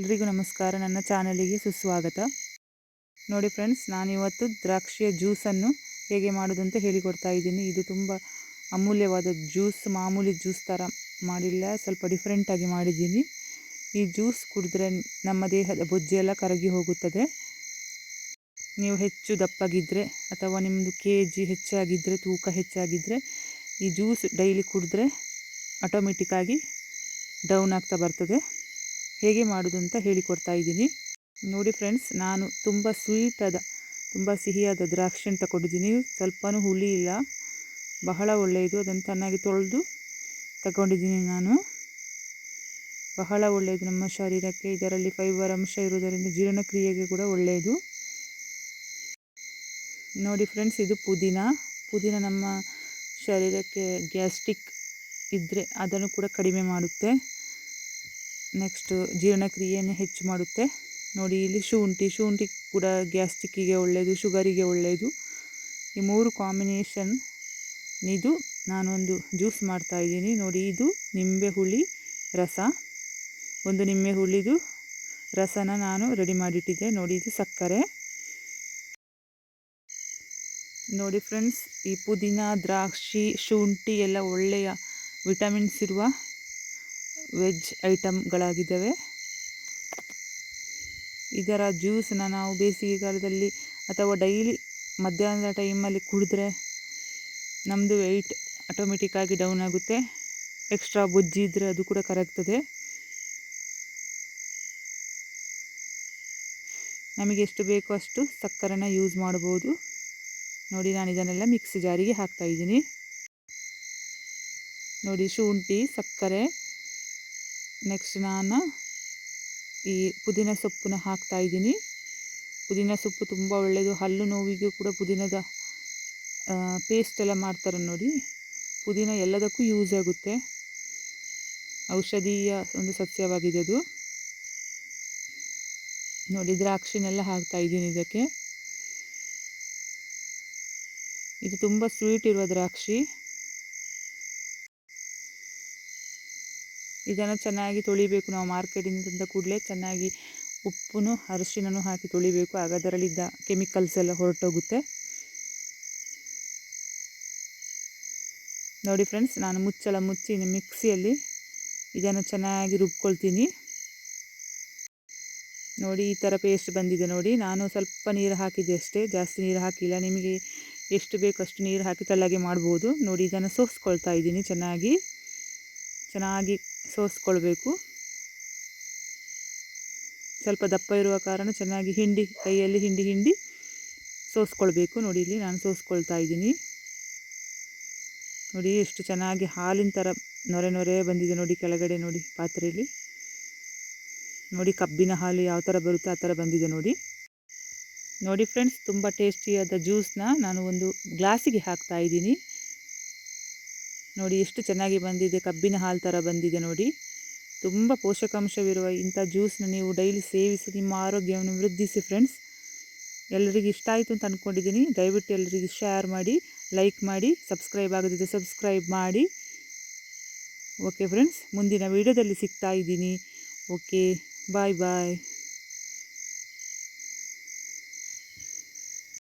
ಎಲ್ರಿಗೂ ನಮಸ್ಕಾರ. ನನ್ನ ಚಾನಲಿಗೆ ಸುಸ್ವಾಗತ. ನೋಡಿ ಫ್ರೆಂಡ್ಸ್, ನಾನಿವತ್ತು ದ್ರಾಕ್ಷಿಯ ಜ್ಯೂಸನ್ನು ಹೇಗೆ ಮಾಡೋದು ಅಂತ ಹೇಳಿಕೊಡ್ತಾ ಇದ್ದೀನಿ. ಇದು ತುಂಬ ಅಮೂಲ್ಯವಾದ ಜ್ಯೂಸ್, ಮಾಮೂಲಿ ಜ್ಯೂಸ್ ಥರ ಮಾಡಿಲ್ಲ, ಸ್ವಲ್ಪ ಡಿಫ್ರೆಂಟಾಗಿ ಮಾಡಿದ್ದೀನಿ. ಈ ಜ್ಯೂಸ್ ಕುಡಿದ್ರೆ ನಮ್ಮ ದೇಹದ ಬೊಜ್ಜೆಲ್ಲ ಕರಗಿ ಹೋಗುತ್ತದೆ. ನೀವು ಹೆಚ್ಚು ದಪ್ಪಗಿದ್ದರೆ ಅಥವಾ ನಿಮ್ಮದು ಕೆ ಜಿ ಹೆಚ್ಚಾಗಿದ್ದರೆ ತೂಕ ಹೆಚ್ಚಾಗಿದ್ದರೆ ಈ ಜ್ಯೂಸ್ ಡೈಲಿ ಕುಡಿದ್ರೆ ಆಟೋಮೆಟಿಕ್ಕಾಗಿ ಡೌನ್ ಆಗ್ತಾ ಬರ್ತದೆ. ಹೇಗೆ ಮಾಡೋದು ಅಂತ ಹೇಳಿಕೊಡ್ತಾ ಇದ್ದೀನಿ. ನೋಡಿ ಫ್ರೆಂಡ್ಸ್ ನಾನು ತುಂಬ ಸ್ವೀಟಾದ, ತುಂಬ ಸಿಹಿಯಾದ ದ್ರಾಕ್ಷಿಯನ್ನು ತಗೊಂಡಿದ್ದೀನಿ ಸ್ವಲ್ಪನೂ ಹುಳಿ ಇಲ್ಲ ಬಹಳ ಒಳ್ಳೆಯದು. ಅದನ್ನು ಚೆನ್ನಾಗಿ ತೊಳೆದು ತಗೊಂಡಿದ್ದೀನಿ ನಾನು. ಬಹಳ ಒಳ್ಳೆಯದು ನಮ್ಮ ಶರೀರಕ್ಕೆ. ಇದರಲ್ಲಿ ಫೈಬರ್ ಅಂಶ ಇರುವುದರಿಂದ ಜೀರ್ಣಕ್ರಿಯೆಗೆ ಕೂಡ ಒಳ್ಳೆಯದು. ನೋಡಿ ಫ್ರೆಂಡ್ಸ್ ಇದು ಪುದೀನ. ಪುದೀನ ನಮ್ಮ ಶರೀರಕ್ಕೆ ಗ್ಯಾಸ್ಟ್ರಿಕ್ ಇದ್ದರೆ ಅದನ್ನು ಕೂಡ ಕಡಿಮೆ ಮಾಡುತ್ತೆ. ನೆಕ್ಸ್ಟ್ ಜೀರ್ಣಕ್ರಿಯೆಯನ್ನು ಹೆಚ್ಚು ಮಾಡುತ್ತೆ. ನೋಡಿ, ಇಲ್ಲಿ ಶುಂಠಿ ಶುಂಠಿ ಕೂಡ ಗ್ಯಾಸ್ಟಿಕ್ಕಿಗೆ ಒಳ್ಳೆಯದು ಶುಗರಿಗೆ ಒಳ್ಳೆಯದು ಈ ಮೂರು ಕಾಂಬಿನೇಷನ್ ಇದು ನಾನೊಂದು ಜ್ಯೂಸ್ ಮಾಡ್ತಾ ಇದ್ದೀನಿ. ನೋಡಿ, ಇದು ನಿಂಬೆ ಹುಳಿ ರಸ. ಒಂದು ನಿಂಬೆ ಹುಳಿದು ರಸನ ನಾನು ರೆಡಿ ಮಾಡಿಟ್ಟಿದ್ದೆ. ನೋಡಿ, ಇದು ಸಕ್ಕರೆ. ನೋಡಿ ಫ್ರೆಂಡ್ಸ್, ಈ ಪುದೀನ, ದ್ರಾಕ್ಷಿ, ಶುಂಠಿ ಎಲ್ಲ ಒಳ್ಳೆಯ ವಿಟಮಿನ್ಸ್ ಇರುವ ವೆಜ್ ಐಟಮ್ಗಳಾಗಿದ್ದಾವೆ. ಇದರ ಜ್ಯೂಸನ್ನ ನಾವು ಬೇಸಿಗೆಗಾಲದಲ್ಲಿ ಅಥವಾ ಡೈಲಿ ಮಧ್ಯಾಹ್ನದ ಟೈಮಲ್ಲಿ ಕುಡಿದ್ರೆ ನಮ್ಮದು ವೆಯ್ಟ್ ಆಟೋಮೆಟಿಕ್ಕಾಗಿ ಡೌನ್ ಆಗುತ್ತೆ. ಎಕ್ಸ್ಟ್ರಾ ಬೊಜ್ಜಿ ಇದ್ದರೆ ಅದು ಕೂಡ ಕರಗ್ತದೆ. ನಮಗೆ ಎಷ್ಟು ಬೇಕೋ ಅಷ್ಟು ಸಕ್ಕರೆನ ಯೂಸ್ ಮಾಡ್ಬೋದು. ನೋಡಿ ನಾನು ಇದನ್ನೆಲ್ಲ ಮಿಕ್ಸಿ ಜಾರಿಗೆ ಹಾಕ್ತಾಯಿದ್ದೀನಿ ನೋಡಿ ಶುಂಠಿ, ಸಕ್ಕರೆ ನೆಕ್ಸ್ಟ್ ನಾನು ಈ ಪುದೀನ ಸೊಪ್ಪನ್ನ ಹಾಕ್ತಾ ಇದ್ದೀನಿ. ಪುದೀನ ಸೊಪ್ಪು ತುಂಬ ಒಳ್ಳೆಯದು ಹಲ್ಲು ನೋವಿಗೂ ಕೂಡ ಪುದೀನದ ಪೇಸ್ಟ್ ಎಲ್ಲ ಮಾಡ್ತಾರೆ ನೋಡಿ. ಪುದೀನ ಎಲ್ಲದಕ್ಕೂ ಯೂಸ್ ಆಗುತ್ತೆ. ಔಷಧೀಯ ಒಂದು ಸಸ್ಯವಾಗಿದೆ ಅದು. ನೋಡಿ, ದ್ರಾಕ್ಷಿನೆಲ್ಲ ಹಾಕ್ತಾ ಇದ್ದೀನಿ ಇದಕ್ಕೆ. ಇದು ತುಂಬ ಸ್ವೀಟ್ ಇರುವ ದ್ರಾಕ್ಷಿ. ಇದನ್ನು ಚೆನ್ನಾಗಿ ತೊಳಿಬೇಕು. ನಾವು ಮಾರ್ಕೆಟಿಂದ ತಂದ ಕೂಡಲೇ ಚೆನ್ನಾಗಿ ಉಪ್ಪು ಅರಿಶಿನೂ ಹಾಕಿ ತೊಳಿಬೇಕು. ಆಗ ಅದರಲ್ಲಿದ್ದ ಕೆಮಿಕಲ್ಸ್ ಎಲ್ಲ ಹೊರಟೋಗುತ್ತೆ. ನೋಡಿ ಫ್ರೆಂಡ್ಸ್, ನಾನು ಮುಚ್ಚಳ ಮುಚ್ಚಿ ಮಿಕ್ಸಿಯಲ್ಲಿ ಇದನ್ನು ಚೆನ್ನಾಗಿ ರುಬ್ಕೊಳ್ತೀನಿ. ನೋಡಿ, ಈ ಥರ ಪೇಸ್ಟ್ ಬಂದಿದೆ ನೋಡಿ. ನಾನು ಸ್ವಲ್ಪ ನೀರು ಹಾಕಿದ್ದೆ ಅಷ್ಟೇ. ಜಾಸ್ತಿ ನೀರು ಹಾಕಿಲ್ಲ. ನಿಮಗೆ ಎಷ್ಟು ಬೇಕು ಅಷ್ಟು ನೀರು ಹಾಕಿ ತೆಳ್ಳಗೆ ಮಾಡ್ಬೋದು. ನೋಡಿ, ಇದನ್ನು ಸೋಸ್ಕೊಳ್ತಾ ಇದ್ದೀನಿ ಚೆನ್ನಾಗಿ. ಚೆನ್ನಾಗಿ ಸೋಸ್ಕೊಳ್ಬೇಕು. ಸ್ವಲ್ಪ ದಪ್ಪ ಇರುವ ಕಾರಣ ಚೆನ್ನಾಗಿ ಹಿಂಡಿ, ಕೈಯಲ್ಲಿ ಹಿಂಡಿ ಹಿಂಡಿ ಸೋಸ್ಕೊಳ್ಬೇಕು. ನೋಡಿ, ಇಲ್ಲಿ ನಾನು ಸೋಸ್ಕೊಳ್ತಾ ಇದ್ದೀನಿ. ನೋಡಿ, ಎಷ್ಟು ಚೆನ್ನಾಗಿ ಹಾಲಿನ ಥರ ನೊರೆ ನೊರೆ ಬಂದಿದೆ ನೋಡಿ ಕೆಳಗಡೆ ನೋಡಿ ಪಾತ್ರೆಯಲ್ಲಿ. ನೋಡಿ, ಕಬ್ಬಿನ ಹಾಲು ಯಾವ ಥರ ಬರುತ್ತೆ ಆ ಥರ ಬಂದಿದೆ ನೋಡಿ. ನೋಡಿ ಫ್ರೆಂಡ್ಸ್, ತುಂಬ ಟೇಸ್ಟಿಯಾದ ಜ್ಯೂಸನ್ನ ನಾನು ಒಂದು ಗ್ಲಾಸಿಗೆ ಹಾಕ್ತಾ ಇದ್ದೀನಿ. ನೋಡಿ, ಎಷ್ಟು ಚೆನ್ನಾಗಿ ಬಂದಿದೆ, ಕಬ್ಬಿನ ಹಾಲು ಥರ ಬಂದಿದೆ ನೋಡಿ. ತುಂಬ ಪೋಷಕಾಂಶವಿರುವ ಇಂಥ ಜ್ಯೂಸನ್ನ ನೀವು ಡೈಲಿ ಸೇವಿಸಿ, ನಿಮ್ಮ ಆರೋಗ್ಯವನ್ನು ವೃದ್ಧಿಸಿ ಫ್ರೆಂಡ್ಸ್ ಎಲ್ಲರಿಗೂ ಇಷ್ಟ ಆಯಿತು ಅಂತ ಅಂದ್ಕೊಂಡಿದ್ದೀನಿ ದಯವಿಟ್ಟು ಎಲ್ಲರಿಗೂ ಶೇರ್ ಮಾಡಿ ಲೈಕ್ ಮಾಡಿ ಸಬ್ಸ್ಕ್ರೈಬ್ ಆಗದಿದ್ದರೆ ಸಬ್ಸ್ಕ್ರೈಬ್ ಮಾಡಿ. ಓಕೆ ಫ್ರೆಂಡ್ಸ್ ಮುಂದಿನ ವೀಡಿಯೋದಲ್ಲಿ ಸಿಗ್ತಾ ಇದ್ದೀನಿ. ಓಕೆ ಬಾಯ್ ಬಾಯ್